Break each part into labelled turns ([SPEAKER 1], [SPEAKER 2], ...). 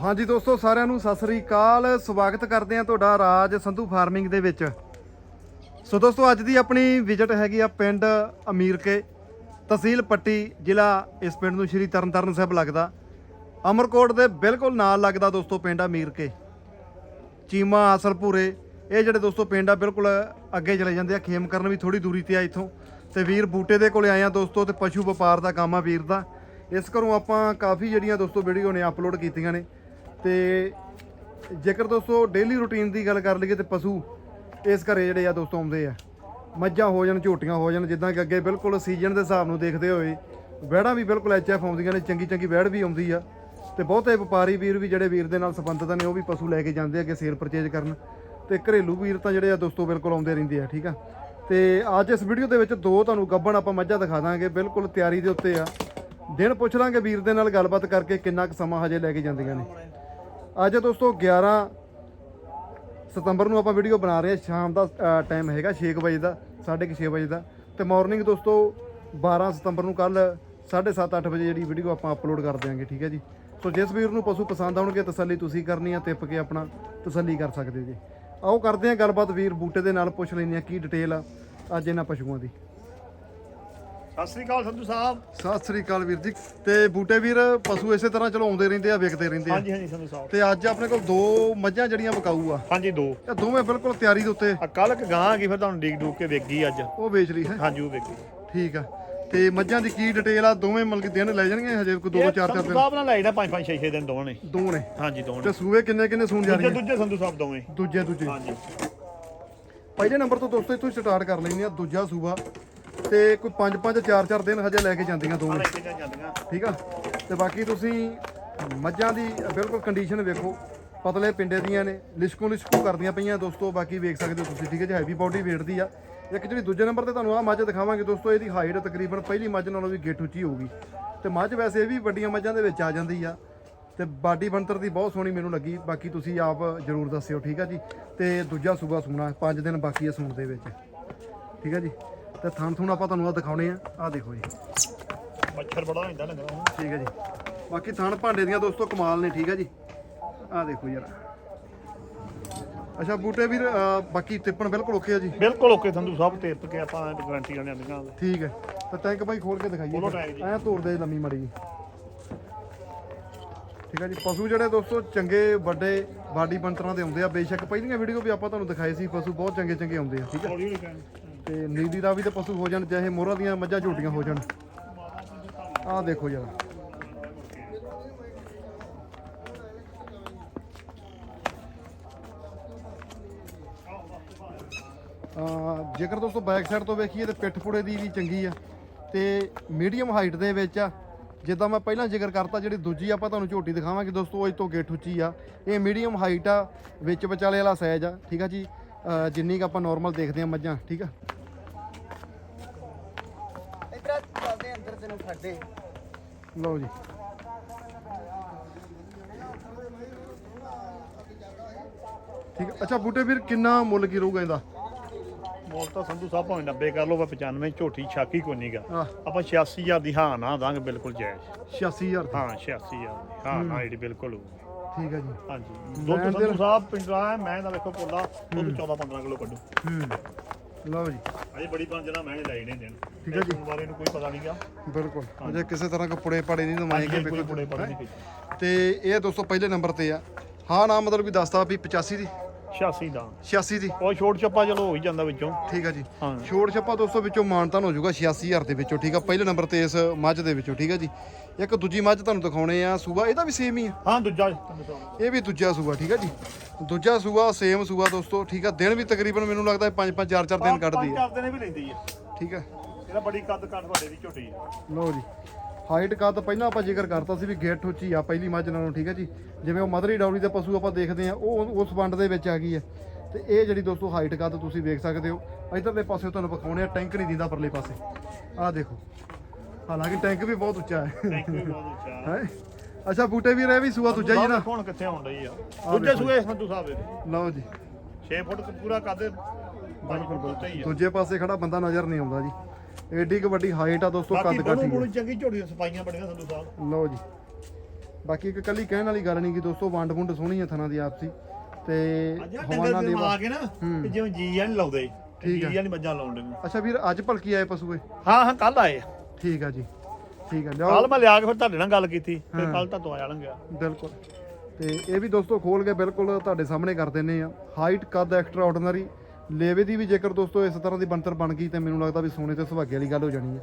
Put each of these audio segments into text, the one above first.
[SPEAKER 1] ਹਾਂਜੀ ਦੋਸਤੋ, ਸਾਰਿਆਂ ਨੂੰ ਸਤਿ ਸ੍ਰੀ ਅਕਾਲ। ਸਵਾਗਤ ਕਰਦੇ ਹਾਂ ਤੁਹਾਡਾ ਰਾਜ ਸੰਧੂ ਫਾਰਮਿੰਗ ਦੇ ਵਿੱਚ। ਸੋ ਦੋਸਤੋ, ਅੱਜ ਦੀ ਆਪਣੀ ਵਿਜ਼ਿਟ ਹੈਗੀ ਆ ਪਿੰਡ ਅਮੀਰਕੇ, ਤਹਿਸੀਲ ਪੱਟੀ, ਜ਼ਿਲ੍ਹਾ ਇਸ ਪਿੰਡ ਨੂੰ ਸ਼੍ਰੀ ਤਰਨਤਾਰਨ ਸਾਹਿਬ ਲੱਗਦਾ। ਅਮਰਕੋਟ ਦੇ ਬਿਲਕੁਲ ਨਾਲ ਲੱਗਦਾ ਦੋਸਤੋ ਪਿੰਡ ਅਮੀਰਕੇ। ਚੀਮਾ ਆਸਲਪੁਰੇ ਇਹ ਜਿਹੜੇ ਦੋਸਤੋ ਪਿੰਡ ਆ, ਬਿਲਕੁਲ ਅੱਗੇ ਚਲੇ ਜਾਂਦੇ ਆ। ਖੇਮ ਕਰਨ ਵੀ ਥੋੜੀ ਦੂਰੀ ਤੇ ਆ ਇੱਥੋਂ। ਤੇ ਵੀਰ ਬੂਟੇ ਦੇ ਕੋਲੇ ਆਏ ਆ ਦੋਸਤੋ ਤੇ ਪਸ਼ੂ ਵਪਾਰ ਦਾ ਕੰਮ ਆ ਵੀਰ ਦਾ। ਇਸ ਘਰੋਂ ਆਪਾਂ ਕਾਫੀ ਜਿਹੜੀਆਂ ਦੋਸਤੋ ਵੀਡੀਓ ਨੇ ਅਪਲੋਡ ਕੀਤੀਆਂ ਨੇ। ਤੇ ਜੇਕਰ ਦੋਸਤੋ ਡੇਲੀ ਰੁਟੀਨ ਦੀ ਗੱਲ ਕਰ ਲਈਏ ਤੇ ਪਸ਼ੂ ਇਸ ਘਰੇ ਜਿਹੜੇ ਆ ਦੋਸਤੋ ਆਉਂਦੇ ਆ। ਮੱਝਾਂ ਹੋ ਜਾਣ, ਝੋਟੀਆਂ ਹੋ ਜਾਣ, ਜਿੱਦਾਂ ਕਿ ਅੱਗੇ ਬਿਲਕੁਲ ਸੀਜ਼ਨ ਦੇ ਹਿਸਾਬ ਨੂੰ ਦੇਖਦੇ ਹੋਏ ਵਹਿੜਾਂ ਵੀ ਬਿਲਕੁਲ ਐਚਐਫ ਆਉਂਦੀਆਂ ਨੇ, ਚੰਗੀ ਚੰਗੀ ਵਹਿੜ ਵੀ ਆਉਂਦੀ ਆ ਤੇ ਬਹੁਤੇ ਵਪਾਰੀ ਵੀਰ ਵੀ ਜਿਹੜੇ ਵੀਰ ਦੇ ਨਾਲ ਸੰਬੰਧਿਤ ਨੇ, ਉਹ ਵੀ ਪਸ਼ੂ ਲੈ ਕੇ ਜਾਂਦੇ ਆ ਕਿ ਸੇਲ ਪਰਚੇਜ ਕਰਨ ਤੇ ਘਰੇਲੂ ਵੀਰ ਤਾਂ ਜਿਹੜੇ ਆ ਦੋਸਤੋ ਬਿਲਕੁਲ ਆਉਂਦੇ ਰਹਿੰਦੇ ਆ, ਠੀਕ ਆ? ਤੇ ਅੱਜ ਇਸ ਵੀਡੀਓ ਦੇ ਵਿੱਚ ਦੋ ਤੁਹਾਨੂੰ ਗੱਬਣ ਆਪਾਂ ਮੱਝਾਂ ਦਿਖਾ ਦਾਂਗੇ, ਬਿਲਕੁਲ ਤਿਆਰੀ ਦੇ ਉੱਤੇ ਆ। ਦਿਨ ਪੁੱਛ ਲਾਂਗੇ ਵੀਰ ਦੇ ਨਾਲ ਗੱਲਬਾਤ ਕਰਕੇ ਕਿੰਨਾ ਕੁ ਸਮਾਂ ਹਜੇ ਲੈ ਕੇ ਜਾਂਦੀਆਂ ਨੇ। ਅੱਜ ਦੋਸਤੋ 11 ਸਤੰਬਰ ਨੂੰ ਆਪਾਂ ਵੀਡੀਓ ਬਣਾ ਰਹੇ ਹਾਂ। ਸ਼ਾਮ ਦਾ ਟਾਈਮ ਹੈਗਾ 6 ਵਜੇ ਦਾ 6:30 ਵਜੇ ਦਾ। ਤੇ ਮਾਰਨਿੰਗ ਦੋਸਤੋ 12 ਸਤੰਬਰ ਨੂੰ ਕੱਲ 7:30 8 ਵਜੇ ਜਿਹੜੀ ਵੀਡੀਓ ਆਪਾਂ ਅਪਲੋਡ ਕਰ ਦਿਆਂਗੇ, ਠੀਕ ਹੈ ਜੀ? ਸੋ ਜਿਸ ਵੀਰ ਨੂੰ ਪਸ਼ੂ ਪਸੰਦ ਆਉਣਗੇ, ਤਸੱਲੀ ਤੁਸੀਂ ਕਰਨੀ ਆ, ਟਿੱਪ ਕੇ ਆਪਣਾ ਤਸੱਲੀ ਕਰ ਸਕਦੇ ਜੀ। ਆਓ ਕਰਦੇ ਹਾਂ ਗੱਲਬਾਤ, ਵੀਰ ਬੂਟੇ ਦੇ ਨਾਲ ਪੁੱਛ ਲੈਂਦੇ ਆ ਕੀ ਡਿਟੇਲ ਆ ਅੱਜ ਇਹਨਾਂ ਪਸ਼ੂਆਂ ਦੀ।
[SPEAKER 2] ਸਤਿ ਸ੍ਰੀ ਅਕਾਲ ਸੰਧੂ ਸਾਹਿਬ।
[SPEAKER 1] ਸਤਿ ਸ੍ਰੀ ਅਕਾਲ ਵੀਰ ਜੀ। ਤੇ ਬੂਟੇ ਵੀਰ ਪਸ਼ੂ ਇਸੇ ਤਰ੍ਹਾਂ ਚਲੋ ਆਉਂਦੇ ਰਹਿੰਦੇ ਆ ਵਿਕਦੇ ਰਹਿੰਦੇ ਆ।
[SPEAKER 2] ਹਾਂਜੀ ਹਾਂਜੀ ਸੰਧੂ ਸਾਹਿਬ।
[SPEAKER 1] ਤੇ ਅੱਜ ਆਪਣੇ ਕੋਲ ਦੋ ਮੱਝਾਂ ਜਿਹੜੀਆਂ ਵਿਕਾਊ ਆ।
[SPEAKER 2] ਹਾਂਜੀ ਦੋ।
[SPEAKER 1] ਇਹ ਦੋਵੇਂ ਬਿਲਕੁਲ ਤਿਆਰੀ ਦੇ ਉੱਤੇ।
[SPEAKER 2] ਆ ਕੱਲ ਕ ਗਾਂ ਕੀ ਫਿਰ ਤੁਹਾਨੂੰ ਡੀਕ ਡੂਕ ਕੇ ਵੇਗੀ ਅੱਜ।
[SPEAKER 1] ਉਹ ਵੇਚ ਲਈ ਹੈ।
[SPEAKER 2] ਹਾਂਜੀ ਉਹ ਵੇਗੀ
[SPEAKER 1] ਠੀਕ ਆ। ਤੇ ਮੱਝਾਂ ਦੀ ਕੀ ਡਿਟੇਲ ਆ? ਦੋਵੇਂ ਮਤਲਬ ਕਿ ਦਿਨ ਲੈ ਜਾਣਗੇ ਹਜੇ? ਕੋਈ ਦੋ ਦੋ ਚਾਰ ਚਾਰ
[SPEAKER 2] ਸੰਧੂ
[SPEAKER 1] ਦਿਨ?
[SPEAKER 2] ਸਾਹਿਬ ਨਾਲ ਲੈ ਜਾਣਾ ਪੰਜ ਪੰਜ ਛੇ ਛੇ ਦਿਨ ਦੋਵਾਂ ਨੇ।
[SPEAKER 1] ਦੋ ਨੇ
[SPEAKER 2] ਹਾਂਜੀ ਦੋਵਾਂ।
[SPEAKER 1] ਤੇ
[SPEAKER 2] ਨੇ
[SPEAKER 1] ਸੂਏ ਕਿੰਨੇ ਕਿੰਨੇ ਸੂਣ ਜਾ
[SPEAKER 2] ਦੂਜੇ ਦੂਜੇ ਸੰਧੂ ਸਾਹਿਬ ਦੋਵੇਂ।
[SPEAKER 1] ਦੂਜੇ ਦੂਜੇ।
[SPEAKER 2] ਹਾਂਜੀ।
[SPEAKER 1] ਪਹਿਲੇ ਨੰਬਰ ਤੋਂ ਦੋਸਤੋ ਇੱਥੋਂ ਸਟਾਰਟ ਕਰ ਲੈਂਦੇ ਆ ਦੂਜਾ ਸੂਆ। ਤੇ ਕੋਈ 5 5 4 4 ਦਿਨ ਹਜੇ ਲੈ ਕੇ ਜਾਂਦੀਆਂ ਦੋਵੇਂ।
[SPEAKER 2] ਲੈ ਕੇ ਜਾ ਜਾਂਦੀਆਂ।
[SPEAKER 1] ਠੀਕ ਆ? ਤੇ ਬਾਕੀ ਤੁਸੀਂ ਮੱਝਾਂ ਦੀ ਬਿਲਕੁਲ ਕੰਡੀਸ਼ਨ ਵੇਖੋ। ਪਤਲੇ ਪਿੰਡੇ ਦੀਆਂ ਨੇ ਲਿਸ਼ਕੂ ਲਿਸ਼ਕੂ ਕਰਦੀਆਂ ਪਈਆਂ ਦੋਸਤੋ ਬਾਕੀ ਵੇਖ ਸਕਦੇ ਹੋ ਤੁਸੀਂ ਠੀਕ ਹੈ ਜੀ? ਹੈਵੀ ਬਾਡੀ weight ਦੀ ਆ। ਇੱਕ ਜਿਹੜੀ ਦੂਜੇ ਨੰਬਰ ਤੇ ਤੁਹਾਨੂੰ ਆ ਮੱਝ ਦਿਖਾਵਾਂਗੇ ਦੋਸਤੋ ਇਹਦੀ ਹਾਈਟ ਤਕਰੀਬਨ ਪਹਿਲੀ ਮੱਝ ਨਾਲੋਂ ਵੀ ਗਿੱਠ ਉੱਚੀ ਹੋਊਗੀ। ਤੇ ਮੱਝ ਵੈਸੇ ਇਹ ਵੀ ਵੱਡੀਆਂ ਮੱਝਾਂ ਦੇ ਵਿੱਚ ਆ ਜਾਂਦੀ ਆ। ਤੇ ਬਾਡੀ ਬਣਤਰ ਦੀ ਬਹੁਤ ਸੋਹਣੀ ਮੈਨੂੰ ਲੱਗੀ। ਬਾਕੀ ਤੁਸੀਂ ਆਪ ਜਰੂਰ ਦੱਸਿਓ ਠੀਕ ਆ ਜੀ? ਤੇ ਦੂਜਾ ਸੂਬਾ ਸੂਣਾ 5 ਦਿਨ ਬਾਕੀ ਆ ਸੂਣ ਦੇ ਵਿੱਚ। ਠੀਕ ਆ ਜੀ? ਤੇ ਥਣ ਥੁਣ ਆਪਾਂ ਤੁਹਾਨੂੰ ਆ ਦਿਖਾਉਣੇ ਆ। ਆ ਦੇਖੋ ਜੀ।
[SPEAKER 2] ਮੱਛਰ ਬੜਾ ਹੁੰਦਾ ਲੱਗਦਾ
[SPEAKER 1] ਠੀਕ ਹੈ ਜੀ। ਬਾਕੀ ਥਣ ਭਾਂਡੇ ਦੀਆਂ ਦੋਸਤੋ ਕਮਾਲ ਨੇ ਠੀਕ ਹੈ ਜੀ। ਆਹ ਦੇਖੋ ਯਾਰ ਅੱਛਾ ਬੂਟੇ ਵੀਰ ਅਹ, ਬਾਕੀ ਤਿੱਪਣ ਬਿਲਕੁਲ ਓਕੇ ਆ ਜੀ?
[SPEAKER 2] ਬਿਲਕੁਲ ਓਕੇ ਸੰਧੂ ਸਾਹਿਬ ਟਿਪ ਕੇ ਆਪਾਂ ਗਾਰੰਟੀ ਵਾਲਿਆਂ ਦੀਆਂ
[SPEAKER 1] ਠੀਕ ਹੈ। ਤਾਂ ਟੈਂਕ ਬਾਈ ਖੋਲ ਕੇ ਦਿਖਾਈਏ
[SPEAKER 2] ਖੋਲੋ ਟੈਂਕ ਜੀ।
[SPEAKER 1] ਐਂ ਤੋੜ ਦੇ ਲੰਮੀ ਮੜੀ ਜੀ। ਠੀਕ ਹੈ ਜੀ। ਪਸ਼ੂ ਜਿਹੜੇ ਦੋਸਤੋ ਚੰਗੇ ਵੱਡੇ ਬਾਡੀ ਬੰਤਰਾਂ ਦੇ ਆਉਂਦੇ ਆ। ਬੇਸ਼ੱਕ ਪਹਿਲੀਆਂ ਵੀਡੀਓ ਵੀ ਆਪਾਂ ਤੁਹਾਨੂੰ ਦਿਖਾਏ ਸੀ ਪਸ਼ੂ ਬਹੁਤ ਚੰਗੇ ਚੰਗੇ ਆਉਂਦੇ ਆ। ਠੀਕ ਹੈ।
[SPEAKER 2] ਹੌਲੀ ਹੌਲੀ ਕਹਿਣ
[SPEAKER 1] ਤੇ ਨੀਲੀ ਦਾ ਵੀ ਤੇ ਪਸ਼ੂ ਹੋ ਜਾਣ, ਚਾਹੇ ਮੋਹਰਾਂ ਦੀਆਂ ਮੱਝਾਂ ਝੋਟੀਆਂ ਹੋ ਜਾਣ। ਆਹ ਦੇਖੋ ਜਰਾ। ਜੇਕਰ ਦੋਸਤੋ ਬੈਕ ਸਾਈਡ ਤੋਂ ਵੇਖੀਏ ਤੇ ਪਿੱਠ ਪੁੜੇ ਦੀ ਵੀ ਚੰਗੀ ਆ ਤੇ ਮੀਡੀਅਮ ਹਾਈਟ ਦੇ ਵਿੱਚ ਆ। ਜਿੱਦਾਂ ਮੈਂ ਪਹਿਲਾਂ ਜ਼ਿਕਰ ਕਰਤਾ, ਜਿਹੜੀ ਦੂਜੀ ਆਪਾਂ ਤੁਹਾਨੂੰ ਝੋਟੀ ਦਿਖਾਵਾਂਗੇ ਦੋਸਤੋ ਅੱਜ ਤੋਂ ਗਿੱਠ ਉੱਚੀ ਆ। ਇਹ ਮੀਡੀਅਮ ਹਾਈਟ ਆ, ਵਿੱਚ ਵਿਚਾਲੇ ਵਾਲਾ ਸਾਈਜ਼ ਆ, ਠੀਕ ਆ ਜੀ? ਜਿੰਨੀ ਕੁ ਆਪਾਂ ਨਾਰਮਲ ਦੇਖਦੇ ਆ ਮੱਝਾਂ, ਠੀਕ ਆ?
[SPEAKER 3] ਤੈਨੂੰ
[SPEAKER 1] ਲਓ ਜੀ। ਠੀਕ। ਅੱਛਾ ਬੂਟੇ ਵੀਰ ਕਿੰਨਾ ਮੁੱਲ ਕੀ ਰਹੂਗਾ ਇਹਦਾ?
[SPEAKER 2] ਮੋਲ ਤਾਂ ਸੰਧੂ ਸਾਹਿਬ ਭਾਵੇਂ 90 ਕਰ ਲਓ ਭਾਵੇਂ 95 ਝੋਟੀ ਛਾਕੀ ਕੋਈ ਨਹੀਂਗਾ
[SPEAKER 1] ਆ
[SPEAKER 2] ਆਪਾਂ 86000 ਦੀ ਹਾਂ ਨਾ ਦਾਂਗੇ ਬਿਲਕੁਲ ਜਾਇਜ਼।
[SPEAKER 1] 86000
[SPEAKER 2] ਹਾਂ 86000 ਦੀ। ਹਾਂ ਨਾ ਜਿਹੜੀ ਬਿਲਕੁਲ ਹੋਊਗੀ
[SPEAKER 1] ਠੀਕ ਆ ਜੀ।
[SPEAKER 2] ਹਾਂਜੀ।
[SPEAKER 1] ਮੈਂ
[SPEAKER 2] ਦੁੱਧ
[SPEAKER 1] ਤੇ-
[SPEAKER 2] ਸੰਧੂ ਸਾਹਿਬ ਪਿੰਡਰਾ ਹੈ ਮੈਂ ਤਾਂ ਵੇਖੋ ਪੋਲਾ ਦੁੱਧ 14 15 ਕਿਲੋ ਕੱਢੂ।
[SPEAKER 1] ਹੂੰ। ਲਓ ਜੀ।
[SPEAKER 2] ਅਜੇ ਬੜੀ ਪੰਜਣਾ ਮੈਂ ਲੈ ਨੇ ਦੇਣ।
[SPEAKER 1] ਠੀਕ ਹੈ ਜੀ।
[SPEAKER 2] ਬਾਰੇ ਨੂੰ ਕੋਈ ਪਤਾ ਨਹੀਂਗਾ
[SPEAKER 1] ਬਿਲਕੁਲ। ਅਜੇ ਕਿਸੇ ਤਰ੍ਹਾਂ ਕੋ ਪੁੜੇ ਪਾੜੇ ਨਹੀਂ ਨਮਾਏਗੇ
[SPEAKER 2] ਕੋਈ
[SPEAKER 1] ਬਿਲਕੁਲ।
[SPEAKER 2] ਪੁੜੇ ਪੜੇ ਨਹੀਂ
[SPEAKER 1] ਤੇ ਇਹ ਦੋਸਤੋ ਪਹਿਲੇ ਨੰਬਰ ਤੇ ਆ। ਹਾਂ ਨਾ ਮਤਲਬ ਵੀ ਦੱਸਦਾ ਵੀ 85 ਦੀ।
[SPEAKER 2] 86 ਦਾ।
[SPEAKER 1] 86 ਦੀ।
[SPEAKER 2] ਉਹ ਛੋਟ ਛੱਪਾ ਚਲੋ ਹੋ ਹੀ ਜਾਂਦਾ ਵਿੱਚੋਂ।
[SPEAKER 1] ਠੀਕ ਆ ਜੀ।
[SPEAKER 2] ਹਾਂ।
[SPEAKER 1] ਛੋੜ ਛੱਪਾ ਦੋਸਤੋ ਵਿੱਚੋਂ ਮਾਨਤਾਨ ਹੋ ਜਾਊਗਾ 86000 ਦੇ ਵਿੱਚੋਂ ਠੀਕ ਆ? ਪਹਿਲੇ ਨੰਬਰ ਤੇ ਇਸ ਮੱਝ ਦੇ ਵਿੱਚੋਂ ਠੀਕ ਆ ਜੀ? ਇੱਕ ਦੂਜੀ ਮੱਝ ਤੁਹਾਨੂੰ ਦਿਖਾਉਣੇ ਆ ਸੂਆ ਇਹਦਾ ਵੀ ਸੇਮ ਹੀ ਆ।
[SPEAKER 2] ਹਾਂ ਦੂਜਾ
[SPEAKER 1] ਇਹ ਵੀ ਦੂਜਾ ਸੂਆ ਠੀਕ ਆ ਜੀ? ਦੂਜਾ ਸੂਆ ਸੇਮ ਸੂਆ ਦੋਸਤੋ ਠੀਕ ਆ? ਦਿਨ ਵੀ ਤਕਰੀਬਨ ਮੈਨੂੰ ਲੱਗਦਾ 5 5 4 4 ਦਿਨ ਕੱਢਦੀ ਆ।
[SPEAKER 2] ਚਾਰ ਦਿਨੇ ਵੀ ਲੈਂਦੀ ਆ।
[SPEAKER 1] ਠੀਕ ਆ।
[SPEAKER 2] ਇਹਦਾ ਬੜੀ ਕੱਦ ਕੱਦ ਵੱਡੇ ਦੀ ਝੋਟੀ ਆ।
[SPEAKER 1] ਲਓ ਜੀ। ਹਾਈਟ ਕੱਦ ਪਹਿਲਾਂ ਆਪਾਂ ਜ਼ਿਕਰ ਕਰਤਾ ਸੀ ਵੀ ਗੇਟ ਉੱਚੀ ਆ ਪਹਿਲੀ ਮੱਝ ਨਾਲੋਂ ਠੀਕ ਆ ਜੀ? ਜਿਵੇਂ ਉਹ ਮਦਰੀ ਡੌਰੀ ਦੇ ਪਸ਼ੂ ਆਪਾਂ ਦੇਖਦੇ ਆ ਉਹ ਉਸ ਵੰਡ ਦੇ ਵਿੱਚ ਆ ਗਈ ਆ ਤੇ ਇਹ ਜਿਹੜੀ ਦੋਸਤੋ ਹਾਈਟ ਕੱਦ ਤੁਸੀਂ ਵੇਖ ਸਕਦੇ ਹੋ ਇਧਰਲੇ ਪਾਸੇ ਤੁਹਾਨੂੰ ਵਿਖਾਉਣੇ ਆ ਟੈਂਕ ਨਹੀਂ ਦਿੰਦਾ ਪਰਲੇ ਪਾਸੇ। ਆਹ ਦੇਖੋ ਹਾਲਾਂਕਿ ਟੈਂਕ ਵੀ ਬਹੁਤ ਉੱਚਾ ਹੈ।
[SPEAKER 2] ਬਹੁਤ
[SPEAKER 1] ਹੈ। ਅੱਛਾ ਬੂਟੇ ਵੀਰ ਇਹ ਵੀ ਸੂਆ ਦੂਜਾ ਹੀ ਹੈ ਨਾ?
[SPEAKER 2] ਹੁਣ ਕਿੱਥੇ ਆਉਣ ਰਹੀ ਆ। ਦੂਜੇ। ਸੂਏ ਸੰਧੂ ਸਾਹਿਬ ਇਹਦੇ
[SPEAKER 1] ਲਓ ਜੀ।
[SPEAKER 2] 6 ਫੁੱਟ ਤੋਂ ਪੂਰਾ ਕੱਦ ਬਿਲਕੁਲ ਹੀ
[SPEAKER 1] ਦੂਜੇ ਪਾਸੇ ਖੜਾ ਬੰਦਾ ਨਜ਼ਰ ਨਹੀਂ ਆਉਂਦਾ ਜੀ। ਏਡੀ ਕੁ ਵੱਡੀ ਹਾਈਟ ਆ ਦੋਸਤੋ
[SPEAKER 2] ਬਾਕੀ
[SPEAKER 1] ਕੱਦ ਕਾਠੀ
[SPEAKER 2] ਬੜੀ ਚੰਗੀ ਝੋਟੀ ਦੀਆਂ ਸਫਾਈਆਂ ਬੜੀਆਂ ਸੰਧੂ ਸਾਹਿਬ
[SPEAKER 1] ਲਓ ਜੀ। ਬਾਕੀ ਇੱਕ ਕੱਲੀ ਕਹਿਣ ਵਾਲੀ ਗੱਲ ਨਹੀਂ ਕਿ ਦੋਸਤੋ ਵੰਡ ਵੁੰਡ ਸੋਹਣੀ ਆ ਥਣਾ ਦੀ ਆਪਸੀ। ਤੇ
[SPEAKER 2] ਅੱਜ
[SPEAKER 1] ਹਵਾਨਾ
[SPEAKER 2] ਡੰਗਰ ਦੇ ਆ ਕੇ ਨਾ
[SPEAKER 1] ਹੂੰ।
[SPEAKER 2] ਤੇ ਜਿਵੇਂ ਜੀ ਨਹੀਂ ਲਾਉਂਦੇ
[SPEAKER 1] ਠੀਕ ਆ।
[SPEAKER 2] ਜੀ ਨਹੀਂ ਮੱਝਾਂ ਲਾਉਂਦੇ ਨੂੰ
[SPEAKER 1] ਅੱਛਾ ਵੀਰ ਅੱਜ ਭਲਕੀ ਆਏ ਪਸ਼ੂਏ?
[SPEAKER 2] ਹਾਂ ਹਾਂ ਕੱਲ ਆਏ
[SPEAKER 1] ਠੀਕ ਆ ਜੀ। ਠੀਕ ਆ
[SPEAKER 2] ਕੱਲ ਮੈਂ ਲਿਆ ਕੇ ਫਿਰ ਤੁਹਾਡੇ ਨਾਲ ਗੱਲ ਕੀਤੀ ਫਿਰ
[SPEAKER 1] ਹਾਂ।
[SPEAKER 2] ਕੱਲ ਤਾਂ ਤੋਂ ਆ ਜਾਣਗੇ
[SPEAKER 1] ਬਿਲਕੁਲ। ਤੇ ਇਹ ਵੀ ਦੋਸਤੋ ਖੋਲ ਕੇ ਬਿਲਕੁਲ ਤੁਹਾਡੇ ਸਾਹਮਣੇ ਕਰ ਦਿੰਨੇ ਆ। ਹਾਈਟ ਕੱਦ ਐਕਸਟਰਾ ਆਰਡੀਨਰੀ ਲੇਵੇ ਦੀ ਵੀ ਜੇਕਰ ਦੋਸਤੋ ਇਸ ਤਰ੍ਹਾਂ ਦੀ ਬਣਤਰ ਬਣ ਗਈ ਤਾਂ ਮੈਨੂੰ ਲੱਗਦਾ ਵੀ ਸੋਨੇ ਤੇ ਸੁਹਾਗੇ ਵਾਲੀ ਗੱਲ ਹੋ ਜਾਣੀ ਹੈ।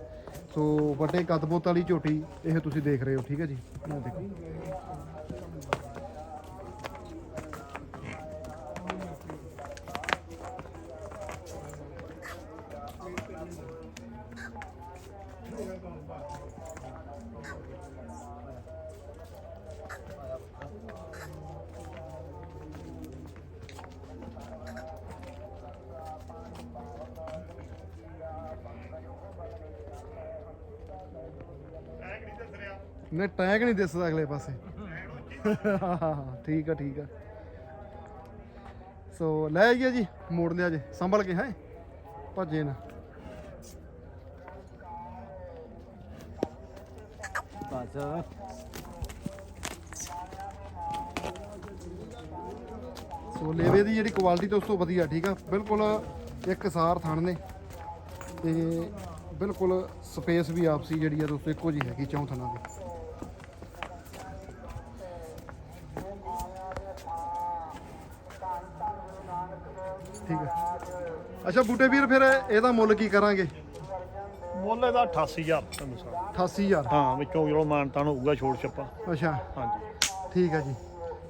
[SPEAKER 1] ਸੋ ਵੱਡੇ ਕੱਦ ਬੋਤ ਵਾਲੀ ਝੋਟੀ ਇਹ ਤੁਸੀਂ ਦੇਖ ਰਹੇ ਹੋ, ਠੀਕ ਹੈ ਜੀ? ਆਹ ਦੇਖੋ। ਨੇ ਟੈਗ ਨਹੀਂ ਦਿਸਦਾ ਅਗਲੇ ਪਾਸੇ। ਠੀਕ ਆ ਠੀਕ ਆ। ਸੋ ਲੈ ਆਈਏ ਜੀ ਮੋੜ ਲਿਆ ਜੇ। ਸੰਭਲ ਕੇ ਹੈ? ਭੱਜੇ ਨਾ।
[SPEAKER 3] ਬਸ
[SPEAKER 1] ਸੋ ਲੇਵੇ ਦੀ ਜਿਹੜੀ ਕੁਆਲਿਟੀ ਦੋਸਤੋ ਵਧੀਆ ਠੀਕ ਆ? ਬਿਲਕੁਲ ਇੱਕ ਸਾਰ ਥਣ ਨੇ। ਤੇ ਬਿਲਕੁਲ ਸਪੇਸ ਵੀ ਆਪਸੀ ਜਿਹੜੀ ਆ ਦੋਸਤੋ ਇੱਕੋ ਜੀ ਹੈਗੀ ਚੌਂ ਥਣਾਂ ਦੀ। ਠੀਕ ਆ ਅੱਛਾ ਬੂਟੇ ਵੀਰ ਫਿਰ ਇਹਦਾ ਮੁੱਲ ਕੀ ਕਰਾਂਗੇ?
[SPEAKER 2] ਮੁੱਲ ਇਹਦਾ 88000 ਤੁਹਾਨੂੰ ਸਾਹਿਬ
[SPEAKER 1] 88000
[SPEAKER 2] ਹਾਂ ਵਿੱਚੋਂ ਜਿਹੜਾ ਮਾਨਤਾਨ ਹੋਊਗਾ ਛੋੜ ਛੱਪਾ।
[SPEAKER 1] ਅੱਛਾ।
[SPEAKER 2] ਹਾਂਜੀ।
[SPEAKER 1] ਠੀਕ ਆ ਜੀ।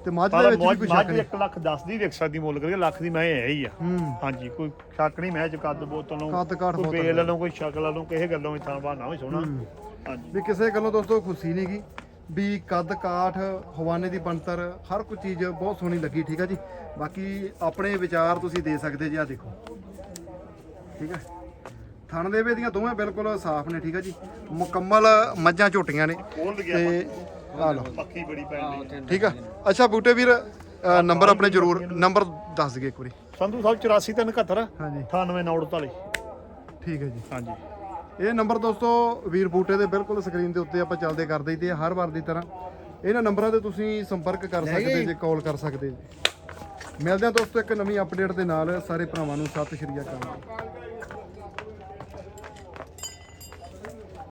[SPEAKER 1] ਤੇ ਮੱਝ ਦੇ
[SPEAKER 2] ਪਰ
[SPEAKER 1] ਵਿੱਚ ਵੀ ਕੋਈ ਸ਼ੱਕ ਨਹੀਂ?
[SPEAKER 2] 1 ਲੱਖ 10 ਦੀ ਵਿਕ ਸਕਦੀ ਮੁੱਲ ਕਰਕੇ ਲੱਖ ਦੀ ਮੈਂ ਹੈ ਹੀ ਆ।
[SPEAKER 1] ਹੂੰ।
[SPEAKER 2] ਹਾਂਜੀ ਕੋਈ ਸ਼ੱਕ ਨਹੀਂ ਮੈਂ ਚ ਕੱਦ ਬੋਤਲ ਨੂੰ
[SPEAKER 1] ਕੱਦ ਕਾਠ
[SPEAKER 2] ਕੋਈ
[SPEAKER 1] ਬੋਤਲ
[SPEAKER 2] ਬੇਲ ਨੂੰ। ਕੋਈ ਸ਼ਕਲ ਨੂੰ ਕਿਸੇ ਗੱਲੋਂ ਵੀ ਥਾਂ ਬਹਾਨਾ ਵੀ ਸੋਹਣਾ।
[SPEAKER 1] ਹੂੰ।
[SPEAKER 2] ਹਾਂਜੀ।
[SPEAKER 1] ਵੀ ਕਿਸੇ ਗੱਲੋਂ ਦੋਸਤੋ ਖੁਸ਼ੀ ਨਹੀਂ ਗੀ। ਵੀ ਕੱਦ ਕਾਠ ਹਵਾਨੇ ਦੀ ਬਣਤਰ ਹਰ ਕੋਈ ਚੀਜ਼ ਬਹੁਤ ਸੋਹਣੀ ਲੱਗੀ ਠੀਕ ਆ ਜੀ? ਬਾਕੀ ਆਪਣੇ ਵਿਚਾਰ ਤੁਸੀਂ ਦੇ ਸਕਦੇ ਜੀ ਆ ਦੇਖੋ। ਠੀਕ ਹੈ ਥਣ ਦੇ ਵੇ ਦੀਆਂ ਦੋਵੇਂ ਬਿਲਕੁਲ ਸਾਫ਼ ਨੇ ਠੀਕ ਆ ਜੀ? ਮੁਕੰਮਲ ਮੱਝਾਂ ਝੋਟੀਆਂ ਨੇ। ਤੇ ਆ ਲਓ।
[SPEAKER 2] ਪੱਕੀ ਬੜੀ ਪੈਂਦੀ
[SPEAKER 1] ਠੀਕ ਆ? ਅੱਛਾ ਬੂਟੇ ਵੀਰ ਨੰਬਰ ਆਪਣੇ ਜ਼ਰੂਰ ਨੰਬਰ ਦੱਸ ਦਈਏ ਇੱਕ ਵਾਰੀ।
[SPEAKER 2] ਸੰਧੂ ਸਾਹਿਬ 84 ਤਿੰਨ 71
[SPEAKER 1] ਹਾਂਜੀ।
[SPEAKER 2] 98
[SPEAKER 1] ਠੀਕ ਹੈ ਜੀ।
[SPEAKER 2] ਹਾਂਜੀ।
[SPEAKER 1] ਇਹ ਨੰਬਰ ਦੋਸਤੋ ਵੀਰ ਬੂਟੇ ਦੇ ਬਿਲਕੁਲ ਸਕਰੀਨ ਦੇ ਉੱਤੇ ਆਪਾਂ ਚੱਲਦੇ ਕਰਦੇ ਤੇ ਹਰ ਵਾਰ ਦੀ ਤਰ੍ਹਾਂ ਇਹਨਾਂ ਨੰਬਰਾਂ ਤੇ ਤੁਸੀਂ ਸੰਪਰਕ ਕਰ ਸਕਦੇ ਜੇ ਕਾਲ ਕਰ ਸਕਦੇ। ਮਿਲਦੇ ਹਾਂ ਦੋਸਤੋ ਇੱਕ ਨਵੀਂ ਅਪਡੇਟ ਦੇ ਨਾਲ। ਸਾਰੇ ਭਰਾਵਾਂ ਨੂੰ ਸਤਿ ਸ਼੍ਰੀ ਅਕਾਲ।